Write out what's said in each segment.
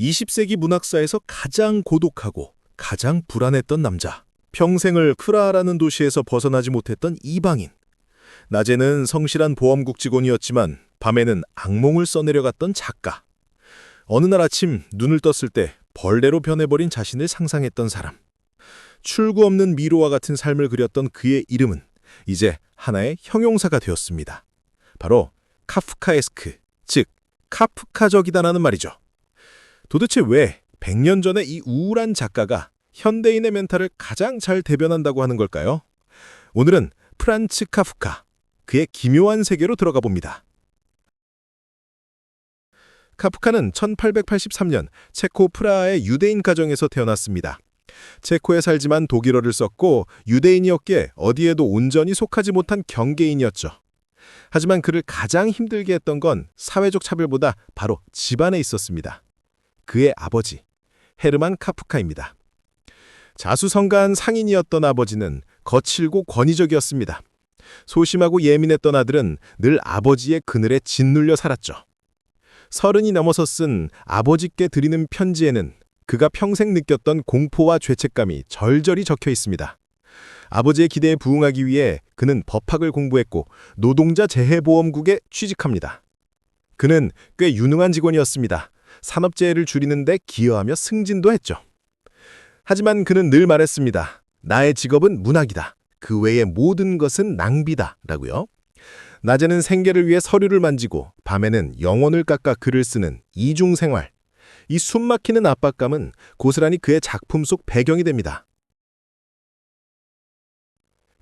20세기 문학사에서 가장 고독하고 가장 불안했던 남자. 평생을 프라하라는 도시에서 벗어나지 못했던 이방인. 낮에는 성실한 보험국 직원이었지만 밤에는 악몽을 써내려갔던 작가. 어느 날 아침 눈을 떴을 때 벌레로 변해버린 자신을 상상했던 사람. 출구 없는 미로와 같은 삶을 그렸던 그의 이름은 이제 하나의 형용사가 되었습니다. 바로 카프카에스크, 즉 카프카적이다라는 말이죠. 도대체 왜 100년 전에 이 우울한 작가가 현대인의 멘탈을 가장 잘 대변한다고 하는 걸까요? 오늘은 프란츠 카프카, 그의 기묘한 세계로 들어가 봅니다. 카프카는 1883년 체코 프라하의 유대인 가정에서 태어났습니다. 체코에 살지만 독일어를 썼고 유대인이었기에 어디에도 온전히 속하지 못한 경계인이었죠. 하지만 그를 가장 힘들게 했던 건 사회적 차별보다 바로 집안에 있었습니다. 그의 아버지, 헤르만 카프카입니다. 자수성가한 상인이었던 아버지는 거칠고 권위적이었습니다. 소심하고 예민했던 아들은 늘 아버지의 그늘에 짓눌려 살았죠. 서른이 넘어서 쓴 아버지께 드리는 편지에는 그가 평생 느꼈던 공포와 죄책감이 절절히 적혀 있습니다. 아버지의 기대에 부응하기 위해 그는 법학을 공부했고 노동자 재해보험국에 취직합니다. 그는 꽤 유능한 직원이었습니다. 산업재해를 줄이는 데 기여하며 승진도 했죠. 하지만 그는 늘 말했습니다. 나의 직업은 문학이다. 그 외의 모든 것은 낭비다. 라고요. 낮에는 생계를 위해 서류를 만지고 밤에는 영혼을 깎아 글을 쓰는 이중 생활. 이 숨막히는 압박감은 고스란히 그의 작품 속 배경이 됩니다.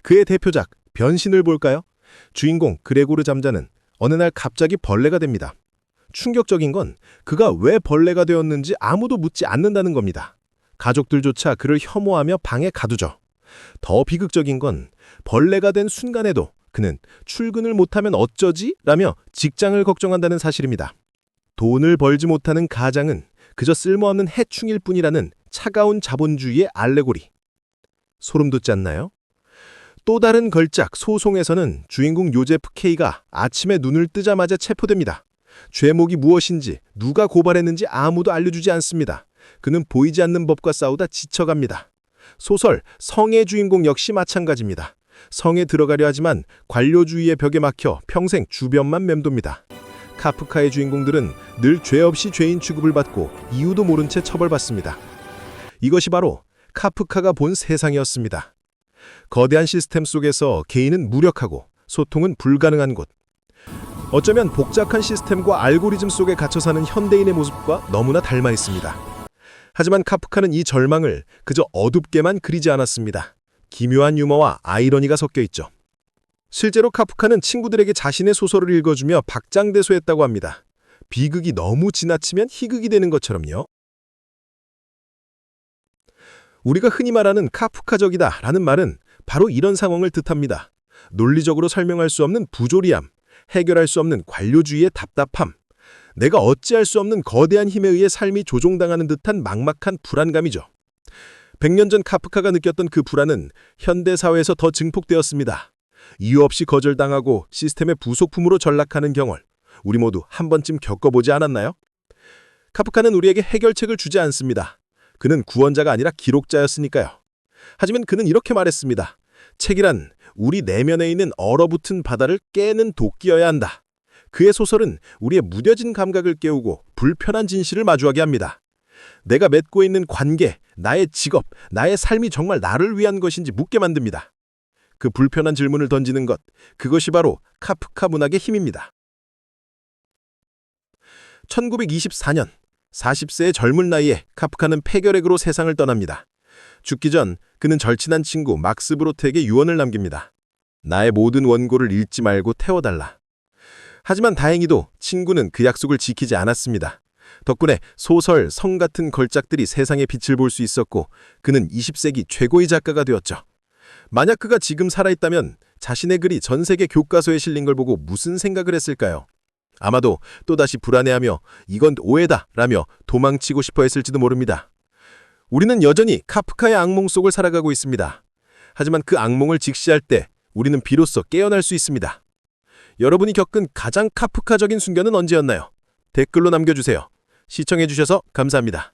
그의 대표작 변신을 볼까요? 주인공 그레고르 잠자는 어느 날 갑자기 벌레가 됩니다. 충격적인 건 그가 왜 벌레가 되었는지 아무도 묻지 않는다는 겁니다. 가족들조차 그를 혐오하며 방에 가두죠. 더 비극적인 건 벌레가 된 순간에도 그는 출근을 못하면 어쩌지? 라며 직장을 걱정한다는 사실입니다. 돈을 벌지 못하는 가장은 그저 쓸모없는 해충일 뿐이라는 차가운 자본주의의 알레고리. 소름 돋지 않나요? 또 다른 걸작 소송에서는 주인공 요제프 K가 아침에 눈을 뜨자마자 체포됩니다. 죄목이 무엇인지 누가 고발했는지 아무도 알려주지 않습니다. 그는 보이지 않는 법과 싸우다 지쳐갑니다. 소설 성의 주인공 역시 마찬가지입니다. 성에 들어가려 하지만 관료주의의 벽에 막혀 평생 주변만 맴돕니다. 카프카의 주인공들은 늘 죄 없이 죄인 취급을 받고 이유도 모른 채 처벌받습니다. 이것이 바로 카프카가 본 세상이었습니다. 거대한 시스템 속에서 개인은 무력하고 소통은 불가능한 곳. 어쩌면 복잡한 시스템과 알고리즘 속에 갇혀 사는 현대인의 모습과 너무나 닮아 있습니다. 하지만 카프카는 이 절망을 그저 어둡게만 그리지 않았습니다. 기묘한 유머와 아이러니가 섞여 있죠. 실제로 카프카는 친구들에게 자신의 소설을 읽어주며 박장대소했다고 합니다. 비극이 너무 지나치면 희극이 되는 것처럼요. 우리가 흔히 말하는 카프카적이다 라는 말은 바로 이런 상황을 뜻합니다. 논리적으로 설명할 수 없는 부조리함, 해결할 수 없는 관료주의의 답답함, 내가 어찌할 수 없는 거대한 힘에 의해 삶이 조종당하는 듯한 막막한 불안감이죠. 100년 전 카프카가 느꼈던 그 불안은 현대 사회에서 더 증폭되었습니다. 이유 없이 거절당하고 시스템의 부속품으로 전락하는 경월, 우리 모두 한 번쯤 겪어보지 않았나요? 카프카는 우리에게 해결책을 주지 않습니다. 그는 구원자가 아니라 기록자였으니까요. 하지만 그는 이렇게 말했습니다. 책이란 우리 내면에 있는 얼어붙은 바다를 깨는 도끼여야 한다. 그의 소설은 우리의 무뎌진 감각을 깨우고 불편한 진실을 마주하게 합니다. 내가 맺고 있는 관계, 나의 직업, 나의 삶이 정말 나를 위한 것인지 묻게 만듭니다. 그 불편한 질문을 던지는 것, 그것이 바로 카프카 문학의 힘입니다. 1924년 40세의 젊은 나이에 카프카는 폐결핵으로 세상을 떠납니다. 죽기 전 그는 절친한 친구 막스 브로트에게 유언을 남깁니다. 나의 모든 원고를 읽지 말고 태워달라. 하지만 다행히도 친구는 그 약속을 지키지 않았습니다. 덕분에 소설, 성 같은 걸작들이 세상의 빛을 볼 수 있었고 그는 20세기 최고의 작가가 되었죠. 만약 그가 지금 살아있다면 자신의 글이 전 세계 교과서에 실린 걸 보고 무슨 생각을 했을까요? 아마도 또다시 불안해하며 이건 오해다 라며 도망치고 싶어 했을지도 모릅니다. 우리는 여전히 카프카의 악몽 속을 살아가고 있습니다. 하지만 그 악몽을 직시할 때 우리는 비로소 깨어날 수 있습니다. 여러분이 겪은 가장 카프카적인 순간은 언제였나요? 댓글로 남겨주세요. 시청해주셔서 감사합니다.